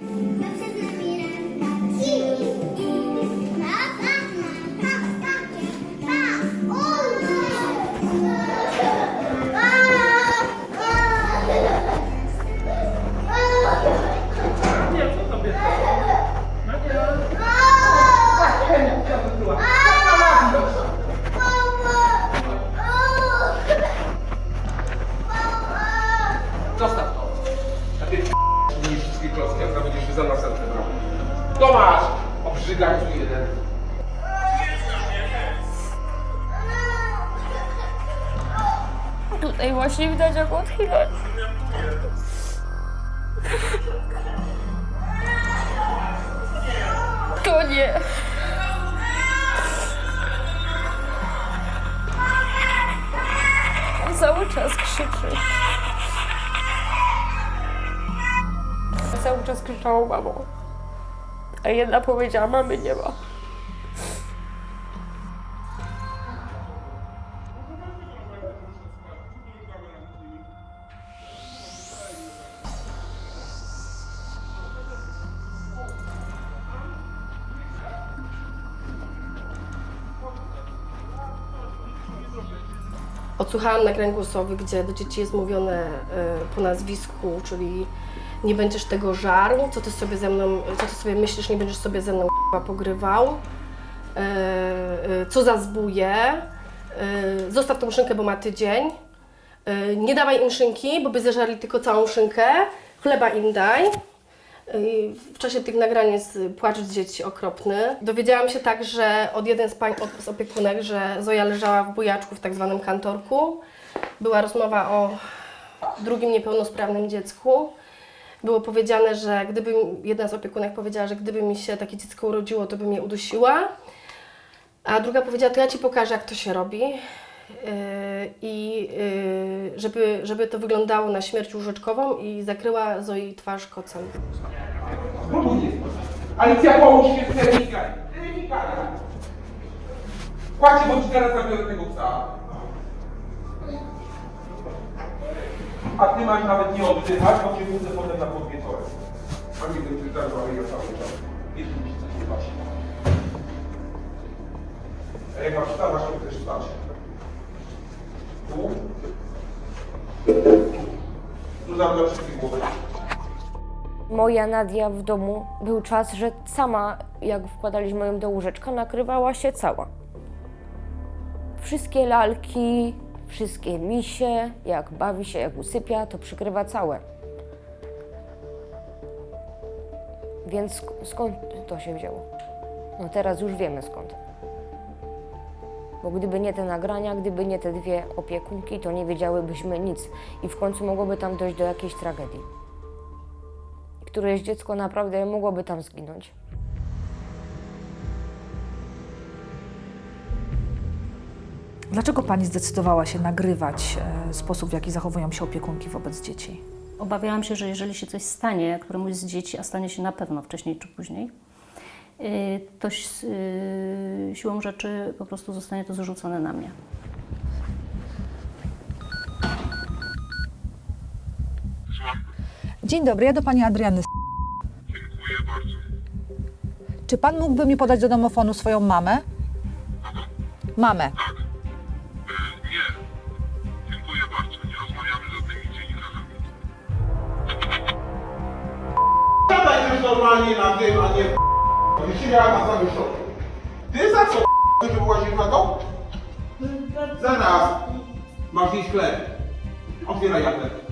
Zawsze z Tomasz! Obrzygaj tu jeden. Tutaj właśnie widać jak odchylać. To nie. On cały czas krzyczy. Cały czas krzyczało mamo. A jedna powiedziała, mamy nie ma. Odsłuchałam nagrań głosowych, gdzie do dzieci jest mówione e, po nazwisku, czyli nie będziesz tego żarł, co ty sobie ze mną, co ty sobie myślisz, nie będziesz sobie ze mną pogrywał, e, e, co za zbóje, e, zostaw tą szynkę, bo ma tydzień, nie dawaj im szynki, bo by zeżarli tylko całą szynkę, chleba im daj. W czasie tych nagrań jest płacz dzieci okropny. Dowiedziałam się tak, że od jeden z pań od, z opiekunek, że Zoja leżała w bujaczku w tak zwanym kantorku. Była rozmowa o drugim niepełnosprawnym dziecku. Było powiedziane, że gdyby jedna z opiekunek powiedziała, że gdyby mi się takie dziecko urodziło, to bym je udusiła. A druga powiedziała, to ja ci pokażę, jak to się robi. Yy, I yy, żeby, żeby to wyglądało na śmierć łóżeczkową i zakryła Zoi twarz kocem. Alicja, połóż się w. Kładźcie, bo teraz zabiorę tego psa. A ty masz nawet nie oddychać, bo cię budzę potem na podwieczorek. A nie wiem, czy tak ale ja cały czas. Nie wiem, czy coś nie spać. A jak masz wstać, masz też spać. Tu. Tu wszystkich głowę. Moja Nadia w domu był czas, że sama, jak wkładaliśmy ją do łóżeczka, nakrywała się cała. Wszystkie lalki, wszystkie misie, jak bawi się, jak usypia, to przykrywa całe. Więc sk- skąd to się wzięło? No teraz już wiemy skąd. Bo gdyby nie te nagrania, gdyby nie te dwie opiekunki, to nie wiedziałybyśmy nic i w końcu mogłoby tam dojść do jakiejś tragedii któreś dziecko naprawdę mogłoby tam zginąć. Dlaczego pani zdecydowała się nagrywać e, sposób, w jaki zachowują się opiekunki wobec dzieci? Obawiałam się, że jeżeli się coś stanie któremuś z dzieci, a stanie się na pewno wcześniej czy później, yy, to yy, siłą rzeczy po prostu zostanie to zrzucone na mnie. Dzień dobry, ja do pani Adriany. Dziękuję bardzo. Czy pan mógłby mi podać do domofonu swoją mamę? Mamę. Normalnie na tym, a nie się miała na samym szoku. Ty za co ty wyłazisz na to? Zaraz. Masz iść chleb. Otwieraj jadek.